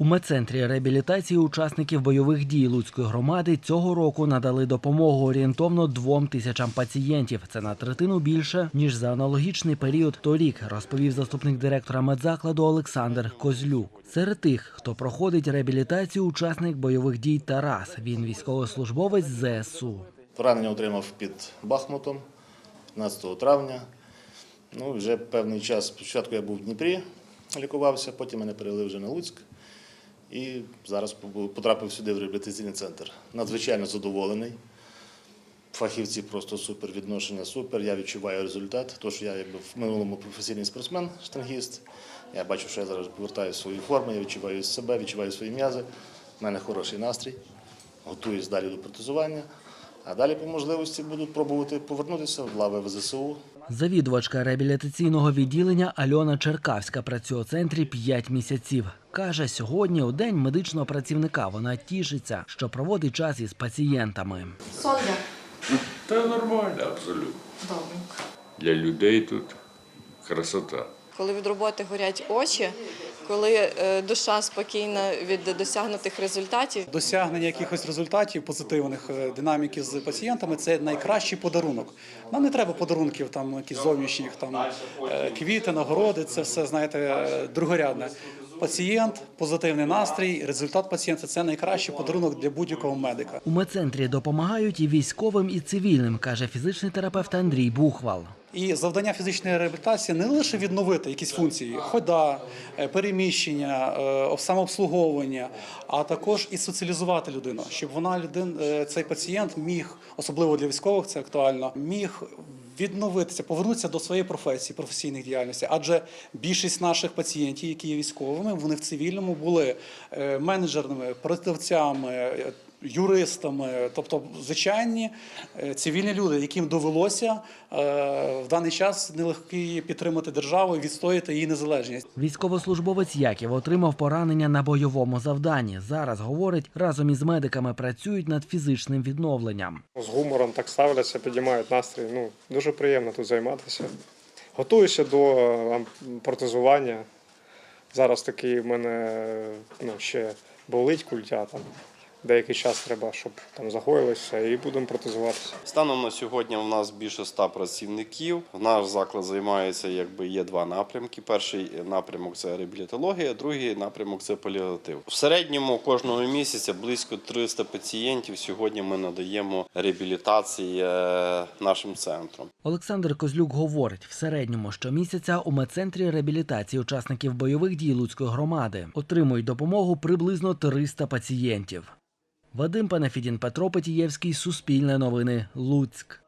У медцентрі реабілітації учасників бойових дій Луцької громади цього року надали допомогу орієнтовно двом тисячам пацієнтів. Це на третину більше ніж за аналогічний період торік, розповів заступник директора медзакладу Олександр Козлюк. Серед тих, хто проходить реабілітацію, учасник бойових дій Тарас. Він військовослужбовець ЗСУ. Поранення отримав під Бахмутом 15 травня. Ну, вже певний час. Спочатку я був в Дніпрі, лікувався, потім мене перевели вже на Луцьк. І зараз потрапив сюди в реабілітаційний центр. Надзвичайно задоволений. Фахівці просто супер, відношення супер. Я відчуваю результат. Тож я якби в минулому професійний спортсмен, штангіст. Я бачу, що я зараз повертаю свою форму, я відчуваю себе, відчуваю свої м'язи. У мене хороший настрій. Готуюсь далі до протезування. А далі по можливості буду пробувати повернутися в лави ВЗСУ. Завідувачка реабілітаційного відділення Альона Черкавська працює у центрі 5 місяців. Каже, сьогодні у день медичного працівника вона тішиться, що проводить час із пацієнтами. Соня. Та нормально, абсолютно. Добре. Для людей тут красота. Коли від роботи горять очі, коли е, душа спокійна від досягнутих результатів, Досягнення якихось результатів позитивних е, динаміки з пацієнтами це найкращий подарунок. Нам не треба подарунків там якісь зовнішніх, там е, квіти, нагороди. Це все знаєте другорядне. Пацієнт, позитивний настрій, результат пацієнта це найкращий подарунок для будь-якого медика. У медцентрі допомагають і військовим, і цивільним, каже фізичний терапевт Андрій Бухвал. І завдання фізичної реабілітації не лише відновити якісь функції, хода, е, переміщення, е, самообслуговування, а також і соціалізувати людину, щоб вона людин, е, цей пацієнт міг, особливо для військових, це актуально, міг відновитися, повернутися до своєї професії, професійної діяльності. Адже більшість наших пацієнтів, які є військовими, вони в цивільному були е, менеджерами, продавцями. Е, Юристами, тобто звичайні е, цивільні люди, яким довелося е, в даний час нелегкий підтримати державу і відстояти її незалежність. Військовослужбовець Яків отримав поранення на бойовому завданні. Зараз говорить, разом із медиками працюють над фізичним відновленням. з гумором так ставляться, підіймають настрій. Ну, дуже приємно тут займатися. Готуюся до е, протезування. Зараз такий в мене ну, ще болить культя. Там. Деякий час треба, щоб там загоїлося, і будемо протезуватися. Станом на сьогодні у нас більше ста працівників. Наш заклад займається, якби є два напрямки. Перший напрямок це реабілітологія, другий напрямок це паліатив. В середньому кожного місяця близько 300 пацієнтів сьогодні ми надаємо реабілітації е, нашим центром. Олександр Козлюк говорить, в середньому щомісяця у медцентрі реабілітації учасників бойових дій Луцької громади отримують допомогу приблизно 300 пацієнтів. Вадим Панафідін, Петро Петієвський, Суспільне новини, Луцьк.